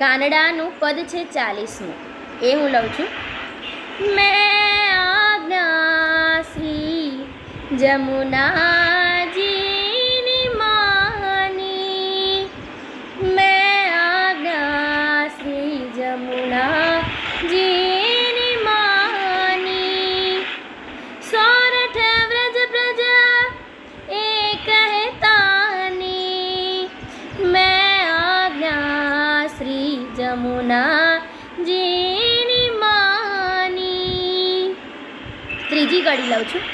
કાનડાનું પદ છે ચાલીસમું. એ હું લઉં છું. મેં આજ્ઞા શ્રી જમુનાજીની લઉં છું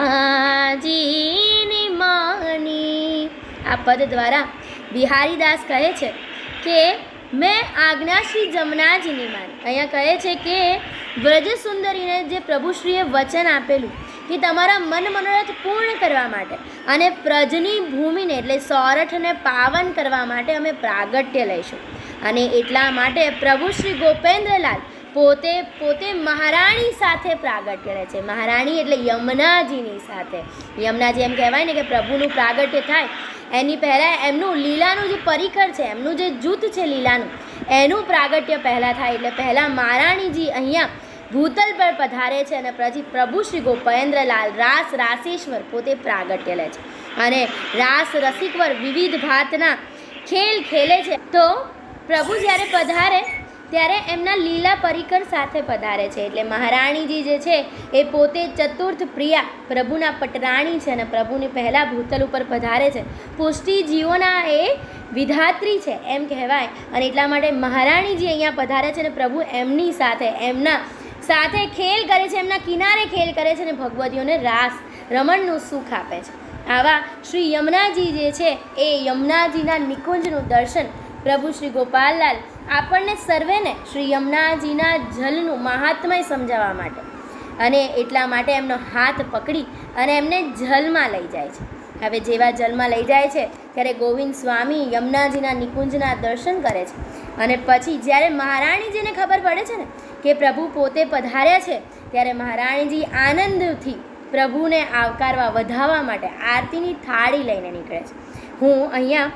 જમુનાજીની માની. આ પદ દ્વારા બિહારીદાસ કહે છે કે, મેં આજ્ઞા શ્રી જમનાજીની માની. અહીંયા કહે છે કે વ્રજ સુંદરીને જે પ્રભુશ્રીએ વચન આપેલું કે તમારા મન મનોરથ પૂર્ણ કરવા માટે અને પ્રજની ભૂમિને, એટલે સૌરઠને પાવન કરવા માટે અમે પ્રાગટ્ય લઈશું. અને એટલા માટે પ્રભુ શ્રી ગોપેન્દ્રલાલ પોતે પોતે મહારાણી સાથે પ્રાગટ્ય લે છે. મહારાણી એટલે યમુનાજીની સાથે. યમુનાજી એમ કહેવાય ને કે પ્રભુનું પ્રાગટ્ય થાય. એની પહેલાં એમનું લીલાનું જે પરિકર છે, એમનું જે જૂથ છે લીલાનું, એનું પ્રાગટ્ય પહેલાં થાય. એટલે પહેલાં મહારાણીજી અહીંયા ભૂતલ પર પધારે છે અને પછી પ્રભુ શ્રી ગોપેન્દ્રલાલ રાસ રાસેશ્વર પોતે પ્રાગટ્ય લે છે. અને રાસ રસિકવર વિવિધ ભાતના ખેલ ખેલે છે. તો પ્રભુ જ્યારે પધારે ત્યારે એમના લીલા પરિકર સાથે પધારે છે. એટલે મહારાણીજી જે છે, એ પોતે ચતુર્થ પ્રિયા, પ્રભુના પટરાણી છે અને પ્રભુની પહેલાં ભૂતલ ઉપર પધારે છે. પુષ્ટિ જીવોના એ વિધાત્રી છે, એમ કહેવાય. અને એટલા માટે મહારાણીજી અહીંયા પધારે છે અને પ્રભુ એમની સાથે, એમના સાથે ખેલ કરે છે, એમના કિનારે ખેલ કરે છે અને ભગવતીઓને રાસ રમણનું સુખ આપે છે. આવા શ્રી યમુનાજી જે છે, એ યમુનાજીના નિકુંજનું દર્શન પ્રભુ શ્રી ગોપાલલાલ આપણને સર્વેને શ્રી યમુનાજીના જલનું મહાત્મય સમજાવવા માટે અને એટલા માટે એમનો હાથ પકડી અને એમને જલમાં લઈ જાય છે. હવે જેવા જલમાં લઈ જાય છે, ત્યારે ગોવિંદ સ્વામી યમુનાજીના નિકુંજના દર્શન કરે છે. અને પછી જ્યારે મહારાણીજીને ખબર પડે છે ને કે પ્રભુ પોતે પધાર્યા છે, ત્યારે મહારાણીજી આનંદથી પ્રભુને આવકારવા વધાવવા માટે આરતીની થાળી લઈને નીકળે છે. હું અહીંયા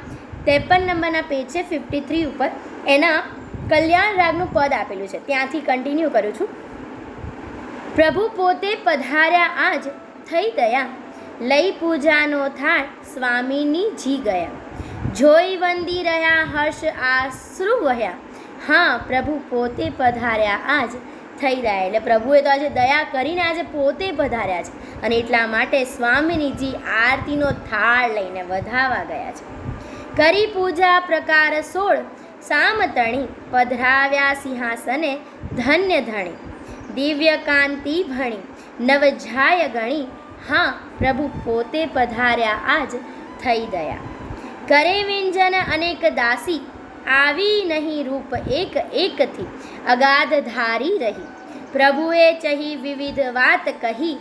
ત્રેપન નંબરના પેજ છે ફિફ્ટી થ્રી ઉપર. એના કલ્યાણ રાગનું પદ આપેલું છે. ત્યાંથી કન્ટિન્યુ કરું છું. પ્રભુ પોતે પધાર્યા આજ થઈ ગયા. લઈ પૂજાનો થાળ સ્વામીની જી ગયા. જોઈ વંદી રહ્યા, હર્ષ આશ્રુ વહ્યા. હા, પ્રભુ પોતે પધાર્યા આજ થઈ રહ્યા. એટલે પ્રભુએ તો આજે દયા કરીને આજે પોતે પધાર્યા છે. અને એટલા માટે સ્વામીનીજી આરતીનો થાળ લઈને વધાવા ગયા છે. કરી પૂજા પ્રકાર સોળ સામતણી પધરાવ્યા સિંહાસને ધન્ય ધણી, દિવ્ય કાંતિ ભણી નવજાય ગણી, હા, પ્રભુ પોતે પધાર્યા આજ થઈ દયા. કરે વિંજન અનેક દાસી, આવી નહીં રૂપ એક એકથી અગાધ ધારી રહી. પ્રભુએ ચહી વિવિધ વાત કહી,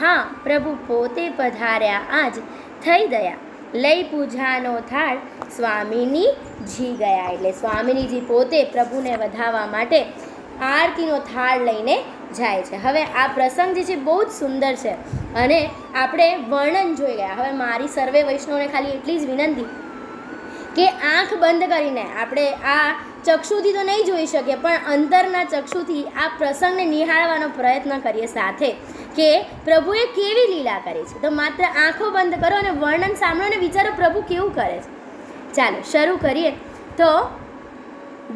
હા, પ્રભુ પોતે પધાર્યા આજ થઈ દયા. લઈ પૂજાનો થાળ સ્વામીની જી ગયા. એટલે સ્વામીનીજી પોતે પ્રભુને વધાવવા માટે આરતીનો થાળ લઈને જાય છે. હવે આ પ્રસંગ જે છે બહુ જ સુંદર છે. અને આપણે વર્ણન જોઈ ગયા. હવે મારી સર્વે વૈષ્ણવને ખાલી એટલી જ વિનંતી કે આંખ બંધ કરીને. આપણે આ ચક્ષુથી તો નહીં જોઈ શકીએ, પણ અંતરના ચક્ષુથી આ પ્રસંગને નિહાળવાનો પ્રયત્ન કરીએ સાથે કે પ્રભુએ કેવી લીલા કરી છે. તો માત્ર આંખો બંધ કરો અને વર્ણન સાંભળો અને વિચારો પ્રભુ કેવું કરે છે. ચાલો, શરૂ કરીએ. તો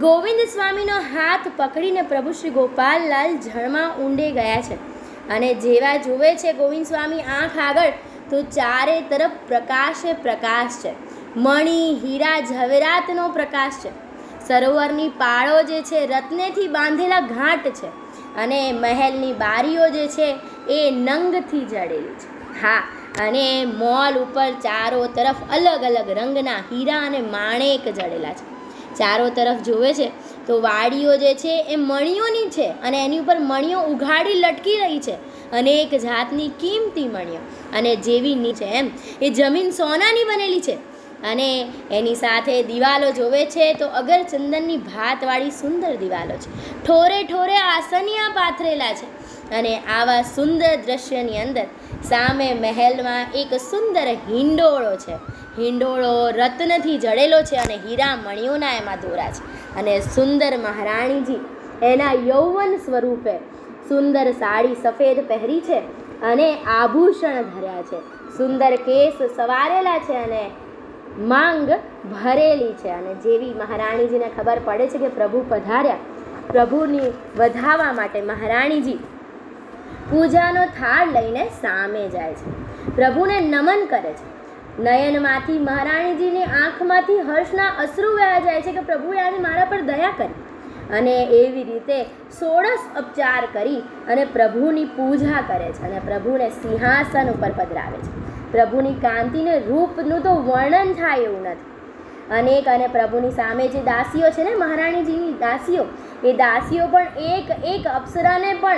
ગોવિંદ સ્વામીનો હાથ પકડીને પ્રભુ શ્રી ગોપાલલાલ જળમાં ઊંડે ગયા છે અને જેવા જુએ છે ગોવિંદ સ્વામી આંખ આગળ, તો ચારે તરફ પ્રકાશે પ્રકાશ છે. મણિ, હીરા, ઝવેરાતનો પ્રકાશ છે. સરોવરની પાળો જે છે, રત્નેથી બાંધેલા ઘાટ છે અને મહેલની બારીઓ જે છે, એ નંગથી જડેલી છે. હા, અને મોલ ઉપર ચારો તરફ અલગ અલગ રંગના હીરા અને માણેક જડેલા છે. ચારો તરફ જોવે છે, તો વાડીઓ જે છે, એ મણીઓની છે અને એની ઉપર મણીઓ ઉઘાડી લટકી રહી છે. અનેક જાતની કિંમતી મણીઓ અને જેવી નીચે એમ, એ જમીન સોનાની બનેલી છે. અને એની સાથે દિવાલો જોવે છે તો અગર ચંદનની ભાતવાળી સુંદર દિવાલો છે. ઠોરે ઠોરે આસનિયા પાથરેલા છે અને આવા સુંદર દ્રશ્યની અંદર સામે મહેલમાં એક સુંદર હિંડોળો છે. હિંડોળો રત્નથી જડેલો છે અને હીરા મણિયોના એમાં દોરા છે. અને સુંદર મહારાણીજી એના યૌવન સ્વરૂપે સુંદર સાડી સફેદ પહેરી છે અને આભૂષણ ધર્યા છે. સુંદર કેસ સવારેલા છે અને માંગ ભરેલી છે. અને જેવી મહારાણીજીને ખબર પડે છે કે પ્રભુ પધાર્યા, પ્રભુની વધાવા માટે મહારાણીજી પૂજાનો થાળ લઈને સામે જાય છે. પ્રભુને નમન કરે છે. નયનમાંથી મહારાણીજીની આંખમાંથી હર્ષના અશ્રુ વહ્યા જાય છે કે પ્રભુએ આજે મારા પર દયા કરી. અને એવી રીતે સોળસ ઉપચાર કરી અને પ્રભુની પૂજા કરે છે અને પ્રભુને સિંહાસન ઉપર પધરાવે છે. પ્રભુની કાંતિને રૂપનું તો વર્ણન થાય એવું નથી. અનેક અને પ્રભુની સામે જે દાસીઓ છે ને મહારાણીજીની દાસીઓ, એ દાસીઓ પણ એક એક અપ્સરાને પણ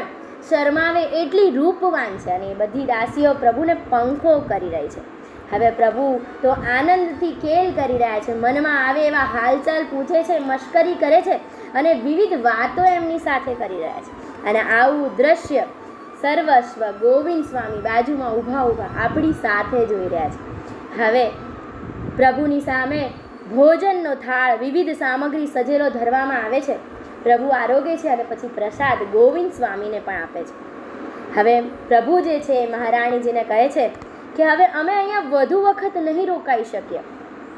શરમાવે એટલી રૂપવાન છે અને એ બધી દાસીઓ પ્રભુને પંખો કરી રહી છે. હવે પ્રભુ તો આનંદથી ખેલ કરી રહ્યા છે. મનમાં આવે એવા હાલચાલ પૂછે છે, મશ્કરી કરે છે અને વિવિધ વાતો એમની સાથે કરી રહ્યા છે. અને આવું દ્રશ્ય સર્વસ્વ ગોવિંદ સ્વામી બાજુમાં ઊભા ઊભા આપણી સાથે જોઈ રહ્યા છે. હવે પ્રભુની સામે ભોજનનો થાળ વિવિધ સામગ્રી સજેલો ધરવામાં આવે છે. પ્રભુ આરોગે છે અને પછી પ્રસાદ ગોવિંદ સ્વામીને પણ આપે છે. હવે પ્રભુ જે છે મહારાણીજીને કહે છે કે હવે અમે અહીંયા વધુ વખત નહીં રોકાઈ શકીએ.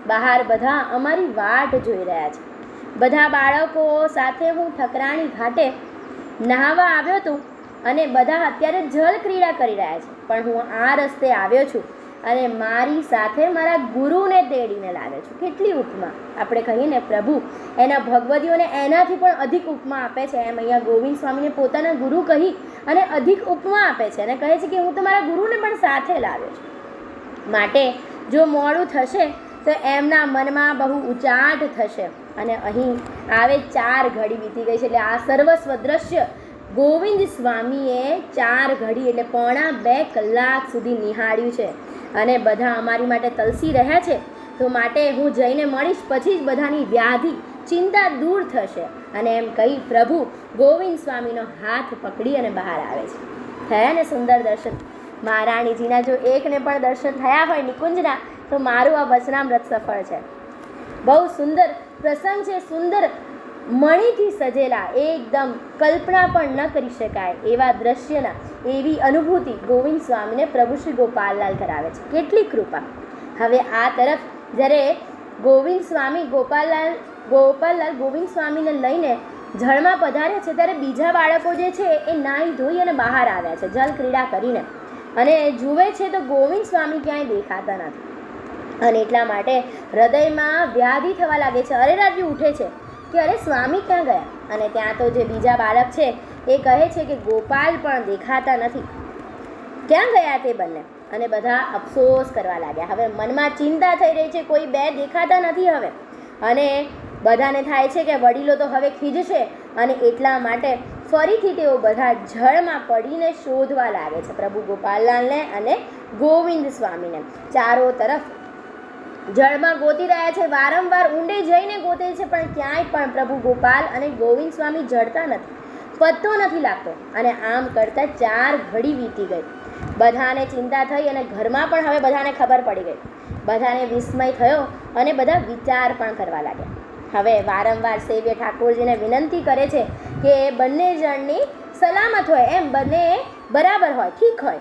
બહાર બધા અમારી વાટ જોઈ રહ્યા છે. બધા બાળકો સાથે હું ઠકરાણી ઘાટે નહાવા આવ્યો હતો અને બધા અત્યારે જલ ક્રીડા કરી રહ્યા છે. પણ હું આ રસ્તે આવ્યો છું અને મારી સાથે મારા ગુરુને તેડીને લાવે છું. કેટલી ઉપમા. આપણે કહીએ ને પ્રભુ એના ભગવદીઓને એનાથી પણ અધિક ઉપમા આપે છે. એમ અહીંયા ગોવિંદ સ્વામીને પોતાના ગુરુ કહી અને અધિક ઉપમા આપે છે અને કહે છે કે હું તો મારા ગુરુને પણ સાથે લાવ્યો છું. માટે જો મોડું થશે તો એમના મનમાં બહુ ઉચાટ થશે. અને અહીં આવે ચાર ઘડી વીતી ગઈ છે. એટલે આ સર્વસ્વ દ્રશ્ય ગોવિંદ સ્વામીએ ચાર ઘડી એટલે પોણા બે કલાક સુધી નિહાળ્યું છે. અને બધા અમારી માટે તલસી રહ્યા છે. તો માટે હું જઈને મળીશ, પછી જ બધાની વ્યાધિ, ચિંતા દૂર થશે. અને એમ કહી પ્રભુ ગોવિંદ સ્વામીનો હાથ પકડી અને બહાર આવે છે. થયા ને સુંદર દર્શન? મહારાણીજીના જો એકને પણ દર્શન થયા હોય નિકુંજના, તો મારું આ વચનામૃત સફળ છે. બહુ સુંદર પ્રસંગ છે, સુંદર મણીથી સજેલા એકદમ કલ્પના પણ ન કરી શકાય એવા દ્રશ્યના એવી અનુભૂતિ ગોવિંદ સ્વામીને પ્રભુ શ્રી ગોપાલલાલ કરાવે છે. કેટલી કૃપા. હવે આ તરફ જ્યારે ગોવિંદ સ્વામી ગોપાલલાલ ગોપાલલાલ ગોવિંદ સ્વામીને લઈને જળમાં પધારે છે ત્યારે બીજા બાળકો જે છે એ નાહી ધોઈ અને બહાર આવ્યા છે, જલ ક્રીડા કરીને. અને જુએ છે તો ગોવિંદ સ્વામી ક્યાંય દેખાતા નથી. અને એટલા માટે હૃદયમાં વ્યાધિ થવા લાગે છે. અરેરાજી ઉઠે છે. કે અરે સ્વામી ક્યાં ગયા? અને ત્યાં તો જે બીજા બાળક છે, એ કહે છે કે ગોપાલ પણ દેખાતા નથી. ક્યાં ગયા તે બંને? અને બધા અફસોસ કરવા લાગ્યા. હવે મનમાં ચિંતા થઈ રહી છે, કોઈ બે દેખાતા નથી હવે. અને બધાને થાય છે કે વડીલો તો હવે ખીજશે, અને એટલા માટે ફરીથી તેઓ બધા જળમાં પડીને શોધવા લાગે છે, પ્રભુ ગોપાલલાલને અને ગોવિંદ સ્વામીને. ચારો તરફ જળમાં ગોતી રહ્યા છે, વારંવાર ઊંડે જઈને ગોતે છે, પણ ક્યાંય પણ પ્રભુ ગોપાલ અને ગોવિંદ સ્વામી જડતા નથી, પત્તો નથી લાગતો અને આમ કરતાં ચાર ઘડી વીતી ગઈ. બધાને ચિંતા થઈ અને ઘરમાં પણ હવે બધાને ખબર પડી ગઈ. બધાને વિસ્મય થયો અને બધા વિચાર પણ કરવા લાગ્યા. હવે વારંવાર સેવ્ય ઠાકોરજીને વિનંતી કરે છે કે એ બંને જણની સલામત હોય, એમ બંને બરાબર હોય, ઠીક હોય.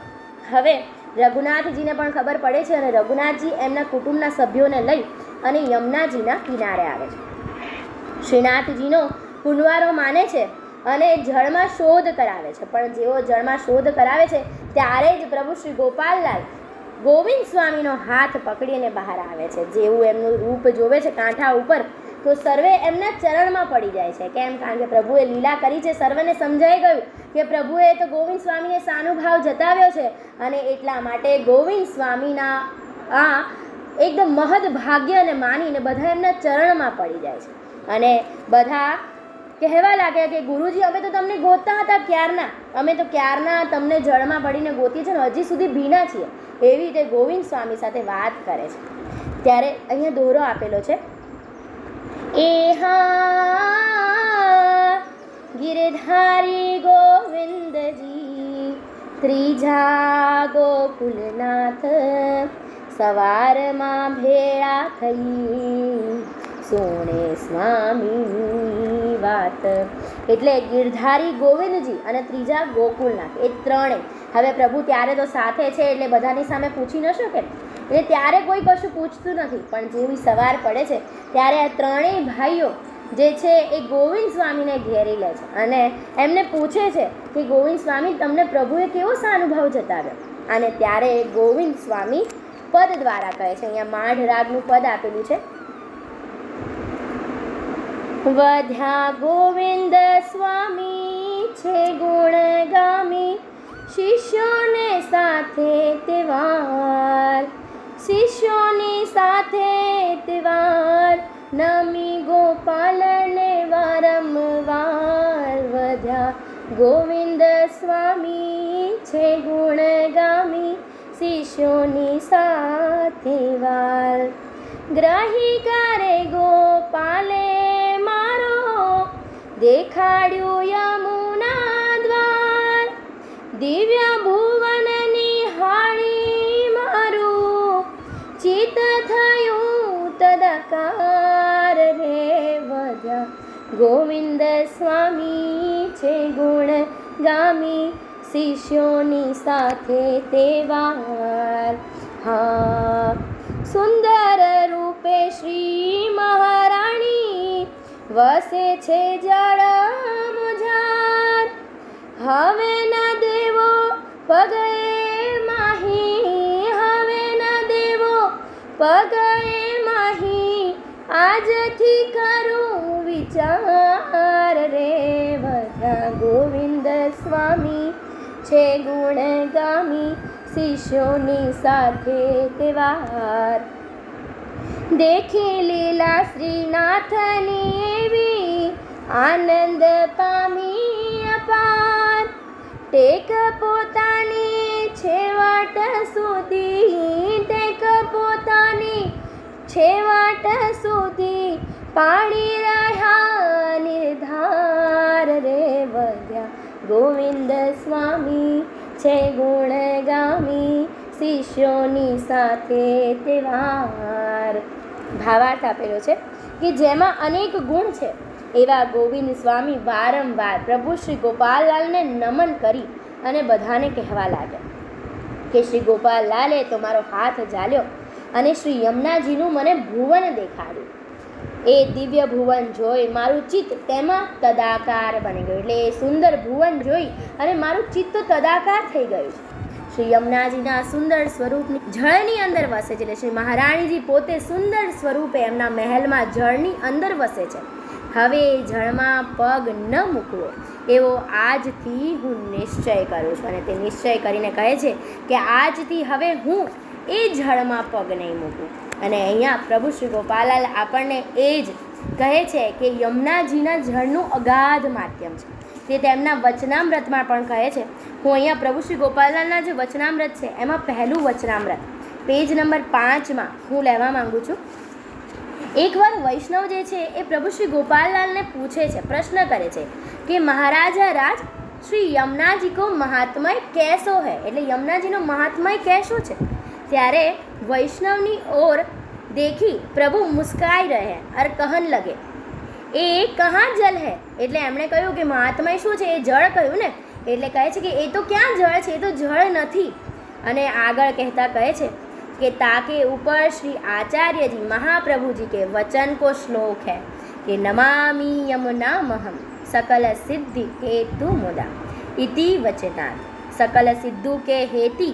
હવે રઘુનાથજીને પણ ખબર પડે છે અને રઘુનાથજી એમના કુટુંબના સભ્યોને લઈ અને યમુનાજીના કિનારે આવે છે. શ્રીનાથજીનો પુનવારો માને છે અને જળમાં શોધ કરાવે છે. પણ જેઓ જળમાં શોધ કરાવે છે, ત્યારે જ પ્રભુ શ્રી ગોપાલલાલ ગોવિંદ સ્વામીનો હાથ પકડીને બહાર આવે છે. જેવું એમનું રૂપ જોવે છે કાંઠા ઉપર તો સર્વે એમના ચરણમાં પડી જાય છે. કેમ? કારણ કે પ્રભુએ લીલા કરી છે. સર્વને સમજાઈ ગયું કે પ્રભુએ તો ગોવિંદ સ્વામીને સાનુભાવ જતાવ્યો છે અને એટલા માટે ગોવિંદ સ્વામીના આ એકદમ મહદ ભાગ્યને માનીને બધા એમના ચરણમાં પડી જાય છે. અને બધા કહેવા લાગ્યા કે, ગુરુજી, અમે તો તમને ગોતતા હતા ક્યારના? અમે તો ક્યારના તમને જળમાં પડીને ગોતીએ છે ને હજી સુધી ભીના છીએ. એવી રીતે ગોવિંદ સ્વામી સાથે વાત કરે છે. ત્યારે અહીંયા દોરો આપેલો છે. એ ગિરધારી ગોવિંદજી, ત્રીજા ગોકુલનાથ, સવારમાં ભેળા થઈ. સોણે સ્વામીની વાત. એટલે ગિરધારી ગોવિંદજી અને ત્રીજા ગોકુલનાથ, એ ત્રણે હવે પ્રભુ ત્યારે તો સાથે છે, એટલે બધાની સામે પૂછી ન શકે. એટલે ત્યારે કોઈ કશું પૂછતું નથી. પણ જેવી સવાર પડે છે, ત્યારે આ ત્રણેય ભાઈઓ જે છે એ ગોવિંદ સ્વામીને ઘેરી લે છે. અને એમને પૂછે છે કે ગોવિંદ સ્વામી, તમને પ્રભુએ કેવો સાનુભાવ જતાવ્યો? અને ત્યારે ગોવિંદ સ્વામી પદ દ્વારા કહે છે. અહીંયા માઢ રાગનું પદ આપેલું છે. વધ્યા ગોવિંદ સ્વામી છે ગુણગામી શિષ્યોને તેવાર નમી ગોપાલને વારંવાર વધ્યા. ગોવિંદ સ્વામી છે ગુણગામી, શિષ્યોની સાથે વાર. ગ્રાહી કરે ગોપાલે મારો દેખાડ્યું યમુના દ્વાર. દિવ્ય ભુવન ગોવિંદ સ્વામી છે ગુણ ગામી શિષ્યોની સાથે તેવા હા, સુંદર રૂપે શ્રી મહારાણી વસે છે જળ મુજાર. હવે ન દેવો પગે માહી, હવે ન દેવો પગે માહી. આજથી કરું વિચાર રે બધા ગોવિંદ સ્વામી છે ગુણગામી શિષ્યોની સાથે તહેવાર. દેખી લીલા શ્રીનાથની એવી આનંદ પામી અપાર. ટેક પોતાની છેવટ સુધી, ટેક પોતાની છેવાટ સુધી પાડી રહ્યા નિર્ધાર રે વધ્યા. ગોવિંદ સ્વામી છે ગુણગામી, શિષ્યોની સાથે તેવાર ભાવાર્થ આપેલો છે કે જેમાં અનેક ગુણ છે. એવા ગોવિંદ સ્વામી વારંવાર પ્રભુ શ્રી ગોપાલલાલને નમન કરી અને બધાને કહેવા લાગ્યા કે શ્રી ગોપાલલાલે તો મારો હાથ ઝાલ્યો અને શ્રી યમુનાજીનું મને ભુવન દેખાડ્યું. એ દિવ્ય ભુવન જોઈ મારું ચિત્ત તેમાં તદાકાર બની ગયું. એટલે એ સુંદર ભુવન જોઈ અને મારું ચિત્ત તદાકાર થઈ ગયું છે. શ્રી યમુનાજીના સુંદર સ્વરૂપની જળની અંદર વસે છે. એટલે શ્રી મહારાણીજી પોતે સુંદર સ્વરૂપે એમના મહેલમાં જળની અંદર વસે છે. હવે જળમાં પગ ન મૂકવો. એવો આજથી હું નિશ્ચય કરું છું. અને તે નિશ્ચય કરીને કહે છે કે આજથી હવે હું એ જળમાં પગ નહીં મૂકું. અને અહીંયા પ્રભુ શ્રી ગોપાલાલ આપણને એ જ કહે છે કે યમુનાજીના જળનું અગાધ માધ્યમ છે. તે તેમના વચનામૃતમાં પણ કહે છે. હું અહીંયા પ્રભુ શ્રી ગોપાલાલના જે વચનામૃત છે, એમાં પહેલું વચનામૃત, પેજ નંબર પાંચમાં હું લેવા માંગુ છું. એકવાર વૈષ્ણવ જે છે, એ પ્રભુ શ્રી ગોપાલલાલને પૂછે છે, પ્રશ્ન કરે છે કે મહારાજા રાજ, શ્રી યમુનાજી કો મહાત્મય કેસો હૈ? એટલે યમુનાજીનો મહાત્મય કેસો છે? ત્યારે વૈષ્ણવની ઓર દેખી પ્રભુ મુસ્કાઈ રહે અર કહન લગે. એ કહા જલ હે? એટલે એમણે કહ્યું કે મહાત્મા શું છે? એ જળ કહ્યું ને? એટલે કહે છે કે એ તો ક્યાં જળ છે? એ તો જળ નથી. અને આગળ કહેતા કહે છે કે તાકે ઉપર શ્રી આચાર્યજી મહાપ્રભુજી કે વચન કો શ્લોક હે કે નમામી યમુના મહમ સકલ સિદ્ધિ હેતુ મુદા. ઇતિ વચનાથ સકલ સિદ્ધુ કે હેતી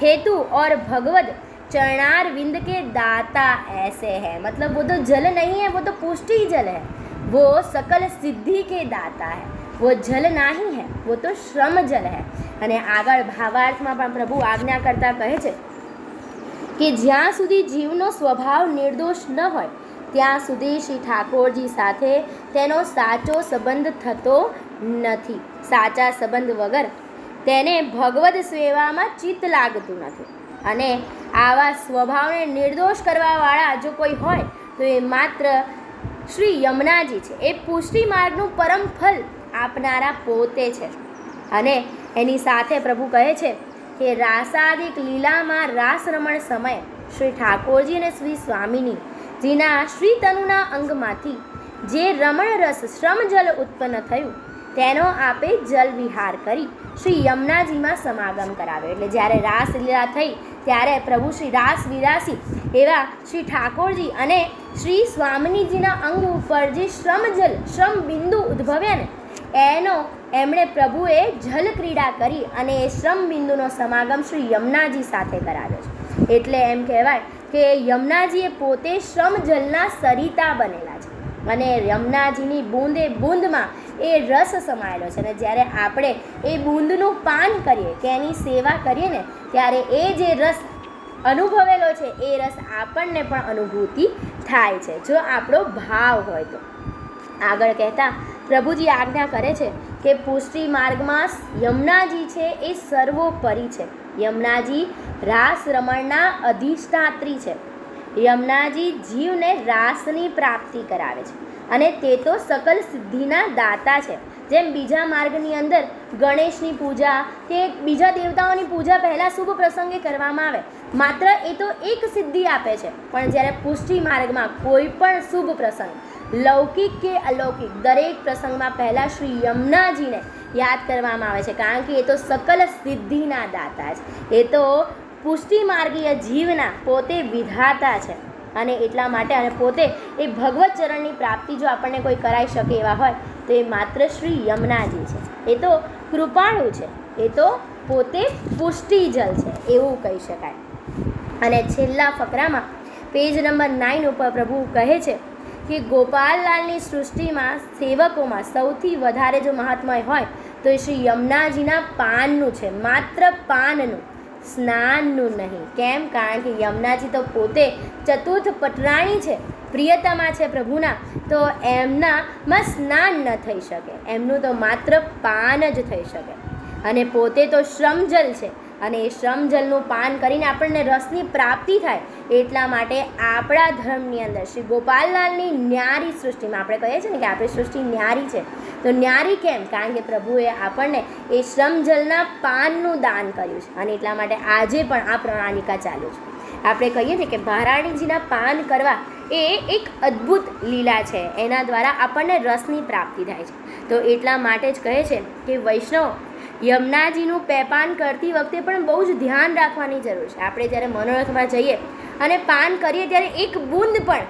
हेतु और भगवत चरणार विंद के दाता ऐसे है मतलब वो तो जल नहीं है वो तो पुष्टि जल है वो सकल सिद्धि के दाता है वो जल नहीं है वो तो श्रम जल है અને આગળ ભાવાર્થમાં પણ પ્રભુ આજ્ઞા કરતા કહે છે કે જ્યાં સુધી જીવનો સ્વભાવ નિર્દોષ ન હોય ત્યાં સુધી શ્રી ઠાકોરજી સાથે તેનો સાચો સંબંધ થતો નથી સાચા સંબંધ વગર તેને ભગવદ સેવામાં ચિત્ત લાગતું નથી. અને આવા સ્વભાવને નિર્દોષ કરવાવાળા જો કોઈ હોય, તો એ માત્ર શ્રી યમુનાજી છે. એ પુષ્ટિ માર્ગનું પરમ ફલ આપનારા પોતે છે. અને એની સાથે પ્રભુ કહે છે કે રાસાદિક લીલામાં રાસ રમણ સમયે શ્રી ઠાકોરજી અને શ્રી સ્વામિની, જીના શ્રી તનુના અંગમાંથી જે રમણ રસ શ્રમજલ ઉત્પન્ન થયું તેનો આપે જલ વિહાર કરી શ્રી યમુનાજીમાં સમાગમ કરાવ્યો. એટલે જ્યારે રાસલીલા થઈ, ત્યારે પ્રભુ શ્રી રાસ વિરાસી એવા શ્રી ઠાકોરજી અને શ્રી સ્વામિનીજીના અંગ ઉપર જે શ્રમ જલ, શ્રમ બિંદુ ઉદ્ભવ્યા ને, એનો એમણે પ્રભુએ જલ ક્રીડા કરી અને એ શ્રમ બિંદુનો સમાગમ શ્રી યમુનાજી સાથે કરાવ્યો છે. એટલે એમ કહેવાય કે યમુનાજીએ પોતે શ્રમ જલના સરિતા બનેલા છે. અને રમનાજીની બૂંદે બૂંદમાં એ રસ સમાયેલો છે. અને જ્યારે આપણે એ બૂંદનું પાન કરીએ કે એની સેવા કરીએ ને, ત્યારે એ જે રસ અનુભવેલો છે, એ રસ આપણને પણ અનુભૂતિ થાય છે. જો આપણો ભાવ હોય તો. આગળ કહેતા પ્રભુજી આજ્ઞા કરે છે કે પુષ્ટિ માર્ગમાં યમુનાજી છે એ સર્વોપરી છે. યમુનાજી રાસ રમણના અધિષ્ઠાત્રી છે. યમુનાજી જીવને રાસની પ્રાપ્તિ કરાવે છે. અને તે તો સકલ સિદ્ધિના દાતા છે. જેમ બીજા માર્ગની અંદર ગણેશની પૂજા કે બીજા દેવતાઓની પૂજા પહેલાં શુભ પ્રસંગે કરવામાં આવે. માત્ર એ તો એક સિદ્ધિ આપે છે. પણ જ્યારે પુષ્ટિ માર્ગમાં કોઈ પણ શુભ પ્રસંગ, લૌકિક કે અલૌકિક, દરેક પ્રસંગમાં પહેલાં શ્રી યમુનાજીને યાદ કરવામાં આવે છે. કારણ કે એ તો સકલ સિદ્ધિના દાતા છે. એ તો પુષ્ટિ માર્ગીય જીવના પોતે વિધાતા છે અને એટલા માટે અને પોતે એ ભગવત ચરણની પ્રાપ્તિ જો આપણને કોઈ કરાવી શકે એવા હોય, તો એ માત્ર શ્રી યમુનાજી છે. એ તો કૃપાળુ છે. એ તો પોતે પુષ્ટિજલ છે, એવું કહી શકાય. અને છેલ્લા ફકરામાં પેજ નંબર નાઇન ઉપર પ્રભુ કહે છે કે ગોપાલલાલની સૃષ્ટિમાં સેવકોમાં સૌથી વધારે જો મહાત્મય હોય, તો એ શ્રી યમુનાજીના પાનનું છે, માત્ર પાનનું. સ્નાનનું નહીં. કેમ? કારણ કે યમુનાજી તો પોતે ચતુર્થ પટરાણી છે, પ્રિયતમા છે પ્રભુના, તો એમનામાં સ્નાન ન થઈ શકે. એમનું તો માત્ર પાન જ થઈ શકે. અને પોતે તો શ્રમજલ છે. અને એ શ્રમજલનું પાન કરીને આપણને રસની પ્રાપ્તિ થાય એટલા માટે આપણા ધર્મની અંદર શ્રી ગોપાલલાલની ન્યારી સૃષ્ટિમાં આપણે કહીએ છીએ ને કે આપણી સૃષ્ટિ ન્યારી છે. તો ન્યારી કેમ? કારણ કે પ્રભુએ આપણને એ શ્રમજલના પાનનું દાન કર્યું છે અને એટલા માટે આજે પણ આ પ્રણાલિકા ચાલુ છે. આપણે કહીએ ને કે મહારાણીજીના પાન કરવા એ એક અદ્ભુત લીલા છે. એના દ્વારા આપણને રસની પ્રાપ્તિ થાય છે. તો એટલા માટે જ કહે છે કે વૈષ્ણવ યમુનાજીનું પેપાન કરતી વખતે પણ બહુ જ ધ્યાન રાખવાની જરૂર છે. આપણે જ્યારે મનોરથમાં જઈએ અને પાન કરીએ ત્યારે એક બૂંદ પણ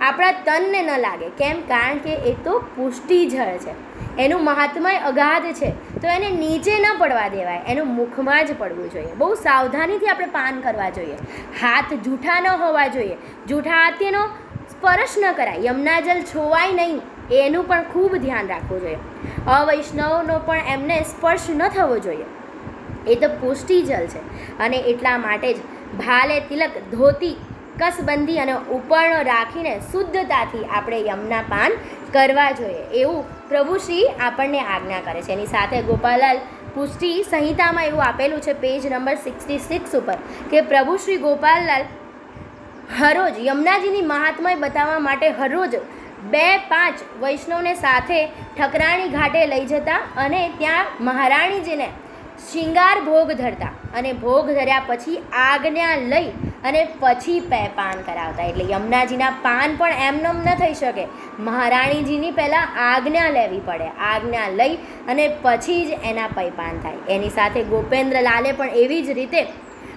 આપણા તનને ન લાગે. કેમ? કારણ કે એ તો પુષ્ટિ જળ છે. એનું મહાત્મય અગાધ છે. તો એને નીચે ન પડવા દેવાય. એનું મુખમાં જ પડવું જોઈએ. બહુ સાવધાનીથી આપણે પાન કરવા જોઈએ. હાથ જૂઠા ન હોવા જોઈએ. જૂઠા હાથેનો સ્પર્શ ન કરાય. યમુના જલ છોવાય નહીં. એનું પણ ખૂબ ધ્યાન રાખવું જોઈએ. અવૈષ્ણવનો પણ એમને સ્પર્શ ન થવો જોઈએ. એ તો પુષ્ટિ જલ છે. અને એટલા માટે જ ભાલે તિલક, ધોતી, કસબંધી અને ઉપરણો રાખીને શુદ્ધતાથી આપણે યમના પાન કરવા જોઈએ. એવું પ્રભુશ્રી આપણને આજ્ઞા કરે છે. એની સાથે ગોપાલાલ પુષ્ટિ સંહિતામાં એવું આપેલું છે, પેજ નંબર સિક્સટી સિક્સ ઉપર, કે પ્રભુ શ્રી ગોપાલલાલ હરરોજ યમુનાજીની મહાત્મય બતાવવા માટે હરરોજ બે પાંચ વૈષ્ણવને સાથે ઠકરાણી ઘાટે લઈ જતા અને ત્યાં મહારાણીજીને શિંગાર ભોગ ધરતા અને ભોગ ધર્યા પછી આજ્ઞા લઈ અને પછી પેપાન કરાવતા. એટલે યમુનાજીના પાન પણ એમનેમ ન થઈ શકે. મહારાણીજીની પહેલાં આજ્ઞા લેવી પડે. આજ્ઞા લઈ અને પછી જ એના પૈપાન થાય. એની સાથે ગોપેન્દ્રલાલે પણ એવી જ રીતે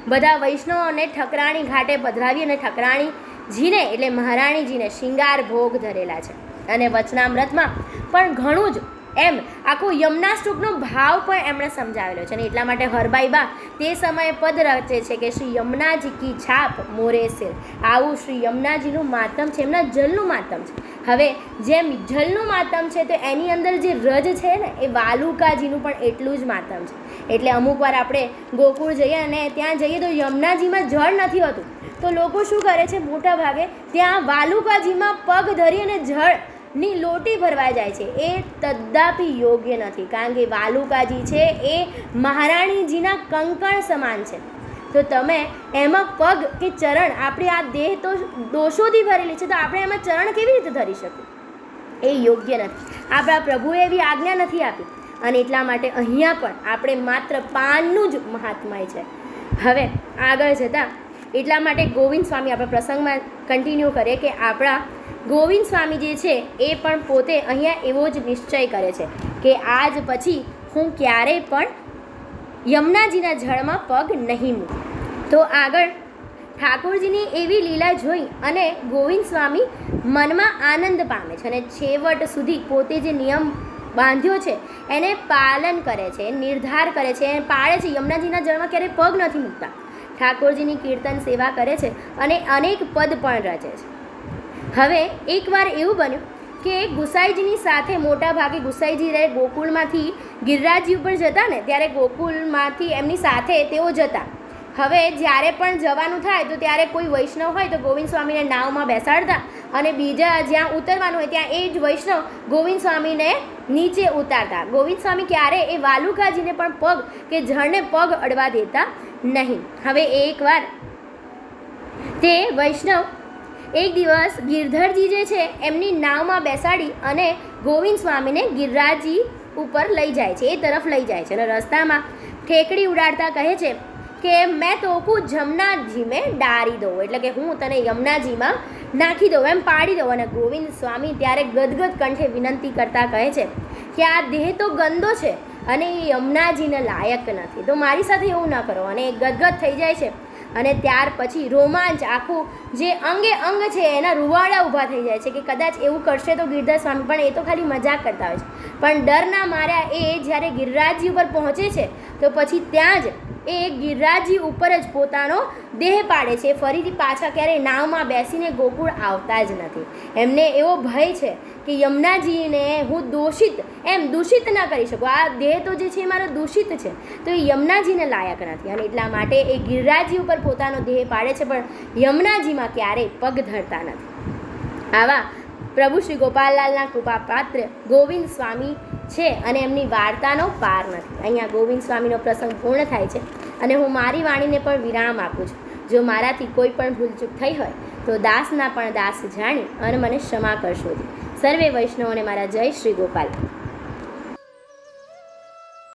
બધા વૈષ્ણવોને ઠકરાણી ઘાટે પધરાવી અને ઠકરાણીજીને એટલે મહારાણીજીને શિંગાર ભોગ ધરેલા છે. અને વચનામૃતમાં પણ ઘણું જ એમ આખું યમુનાષ્ટકનો ભાવ પણ એમણે સમજાવેલો છે. અને એટલા માટે હરબાઈબા તે સમયે પદ રચે છે કે શ્રી યમુનાજી કી છાપ મોરે સિર. આવું શ્રી યમુનાજીનું માતમ છે, એમના જલનું માતમ છે. હવે જેમ જલનું માતમ છે, તો એની અંદર જે રજ છે ને, એ વાલુકાજીનું પણ એટલું જ માતમ છે. એટલે અમુક વાર આપણે ગોકુળ જઈએ અને ત્યાં જઈએ તો યમુનાજીમાં જળ નથી હોતું. તો લોકો શું કરે છે? મોટા ભાગે ત્યાં વાલુકાજીમાં પગ ધરી અને જળની લોટી ભરવા જાય છે. એ તદ્દાપી યોગ્ય નથી, કારણ કે વાલુકાજી છે એ મહારાણીજીના કંકણ સમાન છે. તો તમે એમાં પગ કે ચરણ, આપણી આ દેહ તો દોષોથી ભરેલી છે, તો આપણે એમાં ચરણ કેવી રીતે ધરી શકીએ? એ યોગ્ય નથી. આપણા પ્રભુએ એવી આજ્ઞા નથી આપી. અને એટલા માટે અહીંયા પણ આપણે માત્ર પાનનું જ મહાત્મય છે. હવે આગળ જતાં એટલા માટે ગોવિંદ સ્વામી આપણા પ્રસંગમાં કન્ટિન્યુ કરીએ કે આપણા ગોવિંદ સ્વામી જે છે એ પણ પોતે અહીંયા એવો જ નિશ્ચય કરે છે કે આજ પછી હું ક્યારેય પણ યમુનાજીના જળમાં પગ નહીં મૂકું. તો આગળ ઠાકોરજીની એવી લીલા જોઈ અને ગોવિંદ સ્વામી મનમાં આનંદ પામે છે અને છેવટ સુધી પોતે જે નિયમ બાંધ્યો છે એને પાલન કરે છે, નિર્ધાર કરે છે, એને પાળે છે. યમુનાજીના જળમાં ક્યારેય પગ નથી મૂકતા. ઠાકોરજીની કીર્તન સેવા કરે છે અને અનેક પદ પણ રચે છે. હવે એકવાર એવું બન્યું કે ગુસાઈજીની સાથે મોટા ભાગે ગુસાઈજી રહે, ગોકુળમાંથી ગિરરાજી ઉપર જતા ને, ત્યારે ગોકુળમાંથી એમની સાથે તેઓ જતા. હવે જ્યારે પણ જવાનું થાય તો ત્યારે કોઈ વૈષ્ણવ હોય તો ગોવિંદ સ્વામીને નાવમાં બેસાડતા અને બીજા જ્યાં ઉતરવાનું હોય ત્યાં એ જ વૈષ્ણવ ગોવિંદ સ્વામીને નીચે ઉતારતા. ગોવિંદ સ્વામી ક્યારે? એ વાલુકાજીને પણ પગ કે જળને પગ અડવા દેતા નહીં. હવે એકવાર તે વૈષ્ણવ એક દિવસ ગિરધરજી જે છે, એમની નાવમાં બેસાડી અને ગોવિંદ સ્વામીને ગિરરાજી ઉપર લઈ જાય છે, એ તરફ લઈ જાય છે અને રસ્તામાં ઠેકડી ઉડાડતા કહે છે કે મેં તોકું જમનાજી મેં ડારી દઉં, એટલે કે હું તને યમનાજીમાં નાખી દઉં, એમ પાડી દઉં. અને ગોવિંદ સ્વામી ત્યારે ગદગદ કંઠે વિનંતી કરતા કહે છે કે આ દેહ તો ગંદો છે અને એ યમનાજીને લાયક નથી. તો મારી સાથે એવું ન કરો. અને એ ગદગદ થઈ જાય છે. અને ત્યાર પછી રોમાંચ આખું જે અંગે અંગ છે એના રૂવાડા ઊભા થઈ જાય છે કે કદાચ એવું કરશે તો ગિરધર સ્વામી પણ એ તો ખાલી મજાક કરતા હોય છે. પણ ડરના માર્યા એ જ્યારે ગિરિરાજજી ઉપર પહોંચે છે, તો પછી ત્યાં જ એ ગિરિરાજજી ઉપર જ પોતાનો દેહ પાડે છે, ફરીથી પાછા ક્યારેય નાવમાં બેસીને ગોકુળ આવતા જ નથી. એમને એવો ભય છે કે યમુનાજીને હું દોષિત, એમ દૂષિત ના કરી શકું. આ દેહ તો જે છે એ મારો દૂષિત છે. તો એ યમુનાજીને લાયક નથી અને એટલા માટે એ ગિરિરાજી ઉપર પોતાનો દેહ પાડે છે, પણ યમુનાજીમાં ક્યારેય પગ ધરતા નથી. આવા પ્રભુ શ્રી ગોપાલલાલના કૃપા પાત્ર ગોવિંદ સ્વામી છે અને એમની વાર્તાનો પાર નથી. અહીંયા ગોવિંદ સ્વામીનો પ્રસંગ પૂર્ણ થાય છે અને હું મારી વાણીને પણ વિરામ આપું છું. જો મારાથી કોઈ પણ ભૂલચૂક થઈ હોય, તો દાસના પણ દાસ જાણી અને મને ક્ષમા કરશો સર્વે વૈષ્ણવોને મારા જય શ્રી ગોપાલ.